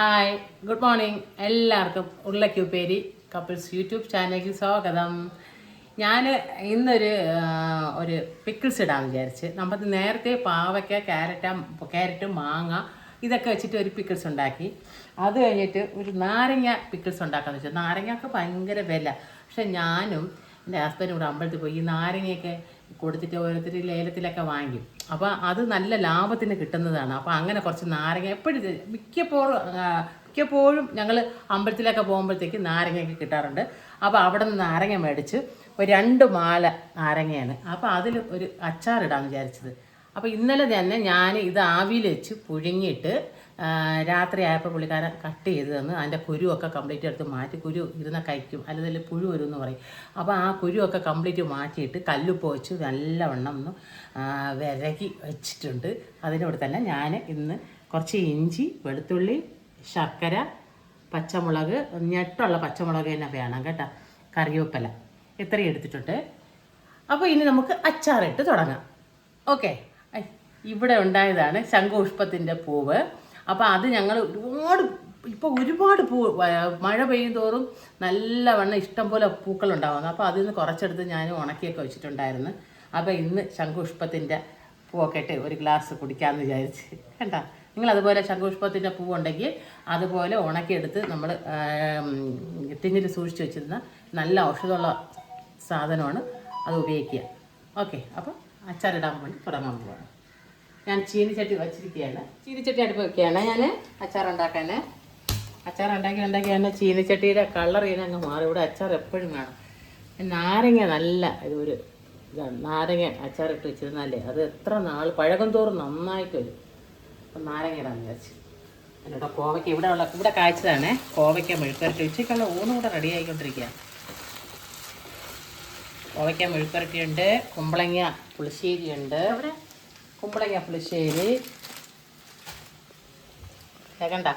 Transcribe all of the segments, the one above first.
Hi good morning എല്ലാവർക്കും ഉരുളക്കുപ്പേരി couples YouTube ചാനലിലേക്ക് സ്വാഗതം. ഞാൻ ഇന്നൊരു ഒരു പിക്കിൾസ് ഇടാൻ വിചാരിച്ച്. നമ്മൾ നേരത്തെ പാവയ്ക്ക ക്യാരറ്റ് ക്യാരറ്റ് മാങ്ങ ഇതൊക്കെ വെച്ചിട്ട് ഒരു പിക്കിൾസ് ഉണ്ടാക്കി. അത് കഴിഞ്ഞിട്ട് ഒരു നാരങ്ങ പിക്കിൾസ് ഉണ്ടാക്കാന്ന് വെച്ചാൽ നാരങ്ങയൊക്കെ ഭയങ്കര വില. പക്ഷെ ഞാനും എന്റെ ഹസ്ബൻഡ് ഇവിടെ അമ്പലത്തിൽ പോയി. ഈ നാരങ്ങയൊക്കെ കൊടുത്തിട്ട് ഓരോരുത്തർ ലേലത്തിലൊക്കെ വാങ്ങിക്കും. അപ്പോൾ അത് നല്ല ലാഭത്തിന് കിട്ടുന്നതാണ്. അപ്പോൾ അങ്ങനെ കുറച്ച് നാരങ്ങ എപ്പോഴും മിക്കപ്പോഴും മിക്കപ്പോഴും ഞങ്ങൾ അമ്പലത്തിലൊക്കെ പോകുമ്പോഴത്തേക്ക് നാരങ്ങയൊക്കെ കിട്ടാറുണ്ട്. അപ്പോൾ അവിടെ നിന്ന് നാരങ്ങ മേടിച്ച് ഒരു രണ്ട് മാല നാരങ്ങയാണ്. അപ്പോൾ അതിൽ ഒരു അച്ചാറിടാമെന്ന് വിചാരിച്ചത്. അപ്പോൾ ഇന്നലെ തന്നെ ഞാൻ ഇത് ആവിയിൽ വെച്ച് പുഴുങ്ങിയിട്ട് ആ, രാത്രി ആയപ്പോൾ പുള്ളിക്കാരൻ കട്ട് ചെയ്ത് തന്ന്. അതിന്റെ കുരുവൊക്കെ കംപ്ലീറ്റ് എടുത്ത് മാറ്റി കുരു ഇരുന്ന കഴിക്കും അല്ലെങ്കിൽ പുഴു വരും എന്ന് പറയും. അപ്പോൾ ആ കുരുവൊക്കെ കംപ്ലീറ്റ് മാറ്റിയിട്ട് കല്ലുപ്പ് വെച്ച് നല്ലവണ്ണം ഒന്ന് വിരകി വെച്ചിട്ടുണ്ട്. അതിനോട് തന്നെ ഞാൻ ഇന്ന് കുറച്ച് ഇഞ്ചി വെളുത്തുള്ളി ശർക്കര പച്ചമുളക് ഞെട്ടുള്ള പച്ചമുളക് തന്നെ വേണം കേട്ടോ കറിവേപ്പില. ഇത്രയും എടുത്തിട്ടുണ്ട്. അപ്പോൾ ഇനി നമുക്ക് അച്ചാറിട്ട് തുടങ്ങാം. ഓക്കെ? ഇവിടെ ഉണ്ടായതാണ് ശംഖുപുഷ്പത്തിന്റെ പൂവ്. അപ്പോൾ അത് ഞങ്ങൾ ഒരുപാട് ഇപ്പോൾ ഒരുപാട് പൂ മഴ പെയ്യും തോറും നല്ലവണ്ണം ഇഷ്ടം പോലെ പൂക്കളുണ്ടാവുന്നു. അപ്പോൾ അതിൽ നിന്ന് കുറച്ചെടുത്ത് ഞാൻ ഉണക്കിയൊക്കെ വെച്ചിട്ടുണ്ടായിരുന്നു. അപ്പോൾ ഇന്ന് ശംഖുപുഷ്പത്തിന്റെ പൂവൊക്കെ ഇട്ട് ഒരു ഗ്ലാസ് കുടിക്കാമെന്ന് വിചാരിച്ച്. കണ്ട? നിങ്ങൾ അതുപോലെ ശംഖുപുഷ്പത്തിന്റെ പൂവുണ്ടെങ്കിൽ അതുപോലെ ഉണക്കിയെടുത്ത് നമ്മൾ തിന്നിൽ സൂക്ഷിച്ച് വെച്ചിരുന്ന നല്ല ഔഷധമുള്ള സാധനമാണ് അത് ഉപയോഗിക്കുക. ഓക്കെ അപ്പോൾ അച്ചാറിടാൻ വേണ്ടി തുടങ്ങാൻ പോവാണ്. ഞാൻ ചീനിച്ചട്ടി വച്ചിരിക്കുകയാണ്. ചീനിച്ചട്ടി അടുപ്പ് വെക്കുകയാണ്. ഞാൻ അച്ചാർ ഉണ്ടാക്കാൻ അച്ചാർ ഉണ്ടാക്കി ഉണ്ടാക്കി ചീനിച്ചട്ടിയുടെ കളർ ഇങ്ങനെ അങ്ങ് മാറും. ഇവിടെ അച്ചാർ എപ്പോഴും വേണം നാരങ്ങ നല്ല ഇതൊരു ഇതാണ്. നാരങ്ങ അച്ചാറിട്ട് വെച്ചിരുന്നാലേ അത് എത്ര നാൾ പഴകം തോറും നന്നായിട്ട് വരും അപ്പം നാരങ്ങ ഇടാൻ വിചാരിച്ചു എന്നോട് കോവയ്ക്ക ഇവിടെ ഉള്ള ഇവിടെ കായ്ച്ചതാണേ. കോവയ്ക്ക മെഴുക്കരട്ടി ഉച്ചയ്ക്കുള്ള ഊണും കൂടെ റെഡി ആയിക്കൊണ്ടിരിക്കുക കോവയ്ക്ക മെഴുക്കരട്ടിയുണ്ട് കുമ്പളങ്ങ പുളിശ്ശേരിയുണ്ട്. അവിടെ കുമ്പളങ്ങ പുളിശ്ശേരി. കേക്കണ്ട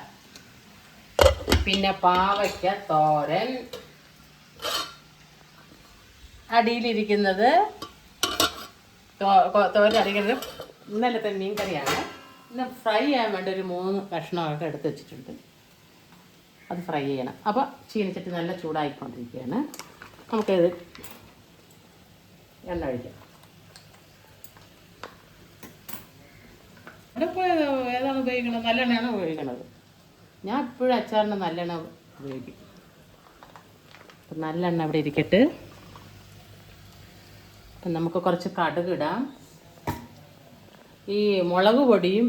പിന്നെ പാവയ്ക്ക തോരൻ. അടിയിലിരിക്കുന്നത് തോരൻ അടിക്കുന്നത് ഇന്നലത്തെ മീൻ കറിയാണ് ഇന്ന് ഫ്രൈ ചെയ്യാൻ വേണ്ടി ഒരു മൂന്ന് കഷ്ണമൊക്കെ എടുത്ത് വെച്ചിട്ടുണ്ട്. അത് ഫ്രൈ ചെയ്യണം. അപ്പോൾ ചീനച്ചട്ടി നല്ല ചൂടായിക്കൊണ്ടിരിക്കുകയാണ്. നമുക്കിത് എണ്ണ ഒഴിക്കാം. ഇപ്പോൾ ഏതാണ് ഉപയോഗിക്കുന്നത് നല്ലെണ്ണയാണ് ഉപയോഗിക്കുന്നത് ഞാൻ എപ്പോഴും അച്ചാറിന് നല്ലെണ്ണ ഉപയോഗിക്കും. അപ്പം നല്ലെണ്ണ അവിടെ ഇരിക്കട്ട്. അപ്പം നമുക്ക് കുറച്ച് കടുക് ഇടാം. ഈ മുളക് പൊടിയും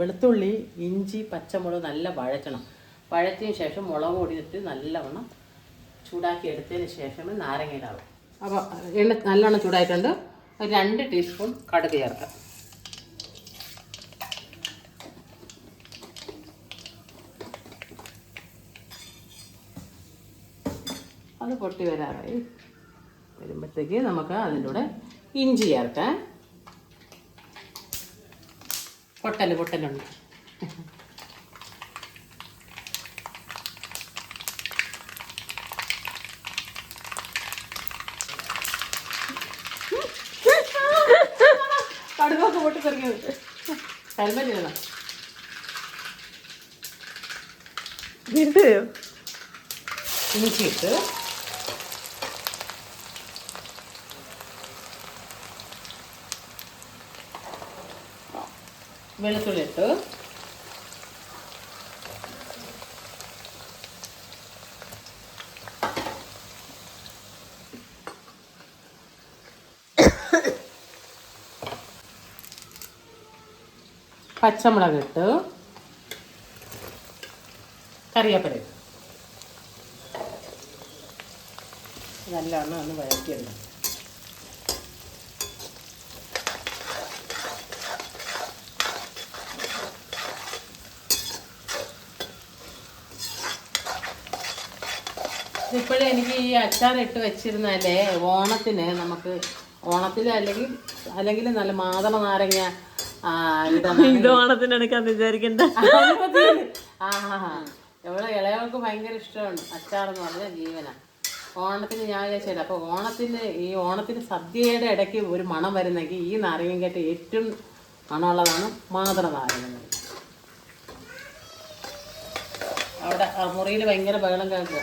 വെളുത്തുള്ളി ഇഞ്ചി പച്ചമുളക് നല്ല വഴറ്റണം. വഴറ്റിയ ശേഷം മുളക് പൊടി ഇട്ട് നല്ലവണ്ണം ചൂടാക്കി എടുത്തതിന് ശേഷം നാരങ്ങ ഇടാവും. അപ്പോൾ എണ്ണ നല്ലവണ്ണം ചൂടായിട്ടുണ്ട്. ഒരു രണ്ട് ടീസ്പൂൺ കടുക് ചേർക്കാം. അത് പൊട്ടി വരാറായി. വരുമ്പോഴത്തേക്ക് നമുക്ക് അതിന്റെ കൂടെ ഇഞ്ചി ചേർക്കാം. പൊട്ടൽ പൊട്ടലുണ്ട്. കടുവൊക്കെ പൊട്ടിത്തെറിക്കുന്നത് ഹെൽമെറ്റ് ഇടണം. ഇഞ്ചി ഇട്ട് വെളുത്തുള്ളി ഇട്ടു പച്ചമുളക് ഇട്ടു. കറിവേപ്പില നല്ലവണ്ണം ഒന്ന് വഴറ്റിയിടണം ഇപ്പോഴേ എനിക്ക് ഈ അച്ചാർ ഇട്ട് വെച്ചിരുന്നാലേ ഓണത്തിന് നമുക്ക് ഓണത്തിൽ അല്ലെങ്കിൽ അല്ലെങ്കിൽ നല്ല മാതള നാരങ്ങ ഇത് ഓണത്തിന് എടുക്കാന്ന് വിചാരിക്കണ്ട. ആ ഇവിടെ ഇളയവർക്ക് ഭയങ്കര ഇഷ്ടമാണ് അച്ചാറെന്ന് പറഞ്ഞാൽ ജീവന. ഓണത്തിന് ഞാൻ വിചാരിച്ചില്ല അപ്പോൾ ഓണത്തിന് ഈ ഓണത്തിന് സദ്യയുടെ ഇടയ്ക്ക് ഒരു മണം വരുന്നെങ്കിൽ ഈ നാരങ്ങ കേട്ട് ഏറ്റവും മണമുള്ളതാണ് മാതള നാരങ്ങ. അവിടെ മുറിയിൽ ഭയങ്കര ബഹളം കേൾക്കുക.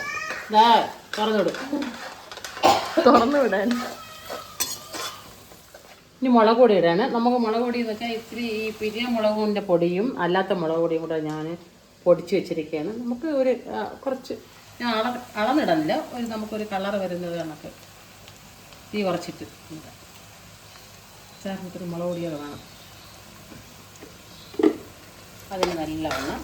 തുറന്നു വിടാൻ ഇനി മുളക് പൊടി ഇടാണ് നമുക്ക് മുളക് പൊടി എന്ന് വെച്ചാൽ ഇത്തിരി ഈ പിരിയ മുളകിന്റെ പൊടിയും അല്ലാത്ത മുളക് പൊടിയും കൂടെ ഞാൻ പൊടിച്ച് വെച്ചിരിക്കുകയാണ് നമുക്ക് ഒരു കുറച്ച് ഞാൻ അള അളന്നിടുന്നില്ല ഒരു നമുക്കൊരു കളർ വരുന്നത് കണക്ക് തീ കുറച്ചിട്ട് ചേർന്നിട്ടൊരു മുളക് പൊടിയൊക്കെ വേണം. അതിന് നല്ലവണ്ണം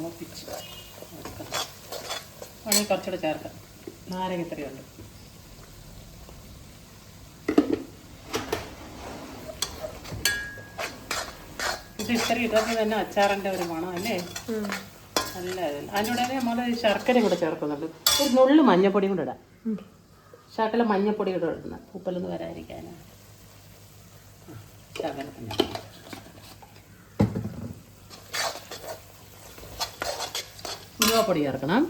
മൂപ്പിച്ച് വെക്കണം വേണമെങ്കിൽ കുറച്ചുകൂടെ ചേർക്കാം. നാരങ്ങ ഇത്രയുണ്ട്. ഇത് ഇത്ര ഇതൊക്കെ തന്നെ അച്ചാറിന്റെ ഒരു മണം അല്ലേ? നല്ല അതിനോടെ അതിന്റെ കൂടെ നമ്മൾ ശർക്കരയും കൂടെ ചേർക്കുന്നുണ്ട്. ഒരു നുള്ള് മഞ്ഞപ്പൊടിയും കൂടെ ഇടാം. ശർക്കര മഞ്ഞപ്പൊടി കൂടെ ഇടണം. ഉപ്പലൊന്നും വരാതിരിക്കാൻ ശകല ഉലുവപ്പൊടി ചേർക്കണം.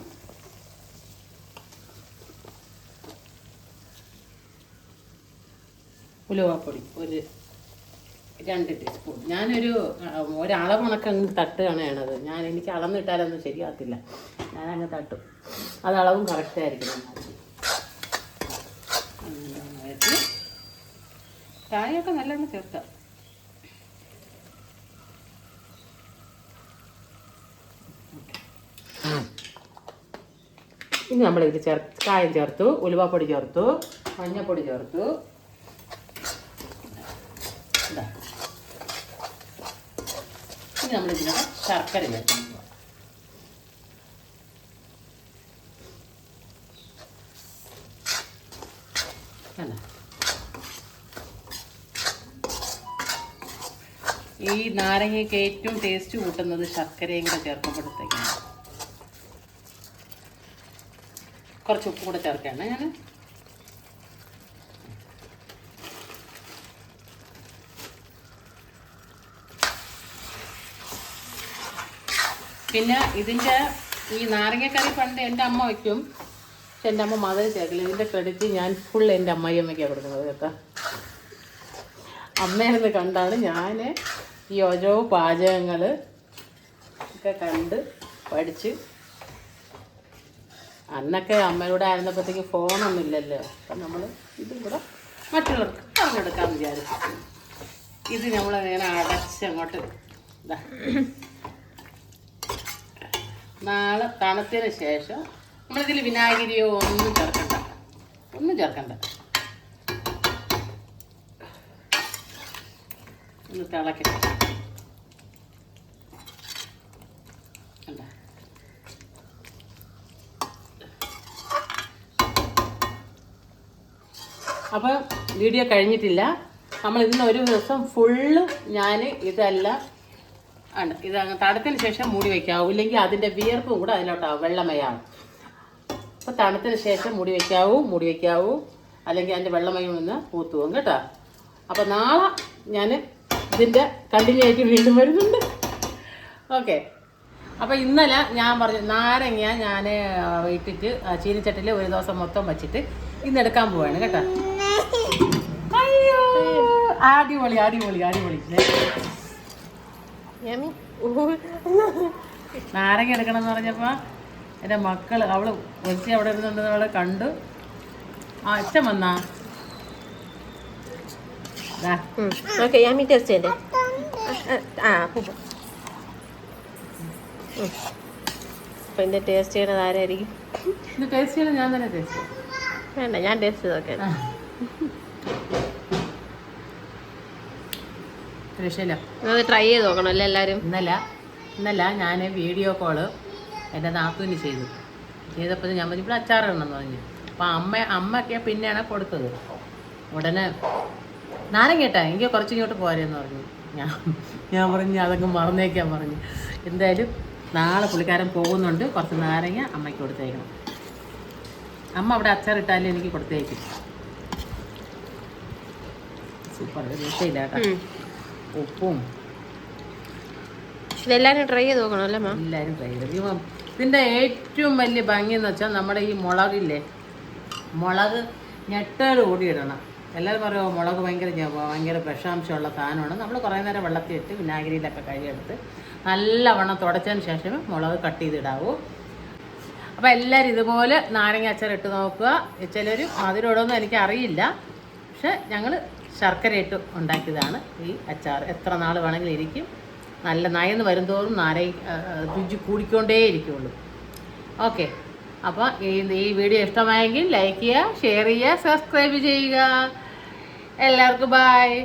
ഉലുവപ്പൊടി ഒരു രണ്ട് ടീസ്പൂൺ ഞാനൊരു ആ, ഒരളവ് കണക്ക് അങ്ങ് തട്ടുകയാണ് ചെയ്യണത്. ഞാൻ എനിക്ക് അളന്നിട്ടാലൊന്നും ശരിയാകത്തില്ല. ഞാൻ അങ്ങ് തട്ടും. അത് അളവും കറക്റ്റ് ആയിരിക്കണം നന്നായിട്ട്. ചായയൊക്കെ നല്ലോണം ചേർക്കാം. ഇനി നമ്മൾ ഇത് ചേർ കായം ചേർത്തു ഉലുവാപ്പൊടി ചേർത്തു മഞ്ഞപ്പൊടി ചേർത്തു. ഇനി നമ്മൾ ഇതിനകത്ത് ശർക്കര? ഈ നാരങ്ങയ്ക്ക് ഏറ്റവും ടേസ്റ്റ് കൂട്ടുന്നത് ശർക്കരയും കൂടെ ചേർക്കുമ്പോഴത്തേക്കാണ്. കുറച്ച് ഉപ്പ് കൂടെ ചേർക്കുകയാണ് ഞാൻ പിന്നെ ഇതിന്റെ ഈ നാരങ്ങക്കറി പണ്ട് എന്റെ അമ്മ വയ്ക്കും പക്ഷെ എന്റെ അമ്മ മതം ചേർക്കില്ല. ഇതിന്റെ ക്രെഡിറ്റ് ഞാൻ ഫുൾ എന്റെ അമ്മയമ്മയ്ക്കാണ് കൊടുക്കുന്നത് കേട്ടോ. അമ്മയെന്ന് കണ്ടാണ് ഞാൻ ഈ ഓരോ പാചകങ്ങൾ ഒക്കെ കണ്ട് പഠിച്ച് അന്നൊക്കെ അമ്മയുടെ ആയിരുന്നപ്പോഴത്തേക്ക് ഫോണൊന്നും ഇല്ലല്ലോ അപ്പം നമ്മൾ ഇതും കൂടെ മറ്റുള്ളവർക്ക് പറഞ്ഞെടുക്കാമെന്ന് വിചാരിച്ചു. ഇത് നമ്മൾ ഇങ്ങനെ അടച്ച് അങ്ങോട്ട് ഇതാ. നാളെ തണുത്തതിന് ശേഷം നമ്മളിതിൽ വിനാഗിരിയോ ഒന്നും ചേർക്കണ്ട. ഒന്നും ചേർക്കണ്ട. ഒന്ന് തിളക്കട്ടെ. അപ്പോൾ വീഡിയോ കഴിഞ്ഞിട്ടില്ല. നമ്മൾ ഇന്ന് ഒരു ദിവസം ഫുള്ള് ഞാൻ ഇതെല്ലാം ആണ്. ഇത് തണുത്തിന് ശേഷം മൂടി വയ്ക്കാവൂ ഇല്ലെങ്കിൽ അതിന്റെ വിയർപ്പും കൂടെ അതിലോട്ടാവും. വെള്ളമയാണ് അപ്പോൾ തണുത്തതിന് ശേഷം മൂടി വയ്ക്കാവൂ മൂടി വയ്ക്കാവൂ അല്ലെങ്കിൽ അതിന്റെ വെള്ളമയം ഒന്ന് പൂത്തുവും കേട്ടോ. അപ്പോൾ നാളെ ഞാൻ ഇതിന്റെ കണ്ടിന്യൂ ആയിട്ട് വീണ്ടും വരുന്നുണ്ട്. ഓക്കെ അപ്പോൾ ഇന്നലെ ഞാൻ പറഞ്ഞു നാരങ്ങ ഞാൻ ഇട്ടിട്ട് ചീനിച്ചട്ടിൽ ഒരു ദിവസം മൊത്തം വച്ചിട്ട് ഇന്ന് എടുക്കാൻ പോവാണ് കേട്ടോ. അടിപൊളി അടിപൊളി അടിപൊളി. നാരങ്ങ എടുക്കണം എന്ന് പറഞ്ഞപ്പോൾ എന്റെ മക്കൾ അവൾ ഒച്ച അവിടെ ഇരുന്നുണ്ടെന്ന് അവളെ കണ്ടു. ആ അച്ഛൻ വന്നാ? ടേസ്റ്റ് ആ. അപ്പൊ ടേസ്റ്റ് ചെയ്യണത് ആരായിരിക്കും? ഇത് ടേസ്റ്റ് ഞാൻ തന്നെ ടേസ്റ്റ് വേണ്ട ഞാൻ ടേസ്റ്റ് ചെയ്ത് നോക്കാം. ആ. രക്ഷയില്ല ട്രൈ ചെയ്ത് നോക്കണം അല്ലേ എല്ലാവരും ഇന്നല്ല ഇന്നല്ല ഞാൻ വീഡിയോ കോൾ എന്റെ നാത്തൂന് ചെയ്തു. ചെയ്തപ്പോൾ ഞാൻ പറഞ്ഞു ഇവിടെ അച്ചാറിടണമെന്ന് പറഞ്ഞു. അപ്പം അമ്മ അമ്മയ്ക്ക് പിന്നെയാണ് കൊടുത്തത്. ഉടനെ നാരം കേട്ടാ എനിക്ക് കുറച്ച് ഇങ്ങോട്ട് പോരെന്ന് പറഞ്ഞു. ഞാൻ ഞാൻ പറഞ്ഞു അതൊക്കെ മറന്നേക്കാൻ പറഞ്ഞു. എന്തായാലും നാളെ പുള്ളിക്കാരൻ പോകുന്നുണ്ട്. കുറച്ച് നാരങ്ങ അമ്മയ്ക്ക് കൊടുത്തേക്കണം. അമ്മ അവിടെ അച്ചാറിട്ടാലും എനിക്ക് കൊടുത്തേക്കും. സൂപ്പർ രക്ഷയില്ല കേട്ടോ. ഉപ്പും. ഇതെല്ലാരും ട്രൈ ചെയ്ത് നോക്കണം അല്ലേ മാം എല്ലാവരും ട്രൈ ചെയ്ത് ഇതിന്റെ ഏറ്റവും വലിയ ഭംഗി എന്ന് വെച്ചാൽ നമ്മുടെ ഈ മുളകില്ലേ മുളക് ഞെട്ടോട് കൂടി ഇടണം. എല്ലാവരും പറയുമോ മുളക് ഭയങ്കര ഭയങ്കര വിഷാംശമുള്ള സാധനമാണ്. നമ്മൾ കുറേ നേരം വെള്ളത്തിൽ ഇട്ട് വിനാഗിരിയിലൊക്കെ കഴുകിയെടുത്ത് നല്ലവണ്ണം തുടച്ചതിന് ശേഷമേ മുളക് കട്ട് ചെയ്തിടാവൂ. അപ്പോൾ എല്ലാവരും ഇതുപോലെ നാരങ്ങ അച്ചാർ ഇട്ട് നോക്കുക. ചിലർ മധുരമോടൊന്നും എനിക്ക് അറിയില്ല. പക്ഷെ ഞങ്ങൾ ശർക്കര ഇട്ട് ഉണ്ടാക്കിയതാണ്. ഈ അച്ചാർ എത്ര നാൾ വേണമെങ്കിലും ഇരിക്കും. നല്ല നയന്ന് വരുന്തോറും നാരായി രുചി കൂടിക്കൊണ്ടേ ഇരിക്കുള്ളൂ. ഓക്കെ. അപ്പോൾ ഈ ഈ വീഡിയോ ഇഷ്ടമായെങ്കിൽ ലൈക്ക് ചെയ്യുക ഷെയർ ചെയ്യുക സബ്സ്ക്രൈബ് ചെയ്യുക. എല്ലാവർക്കും ബായ്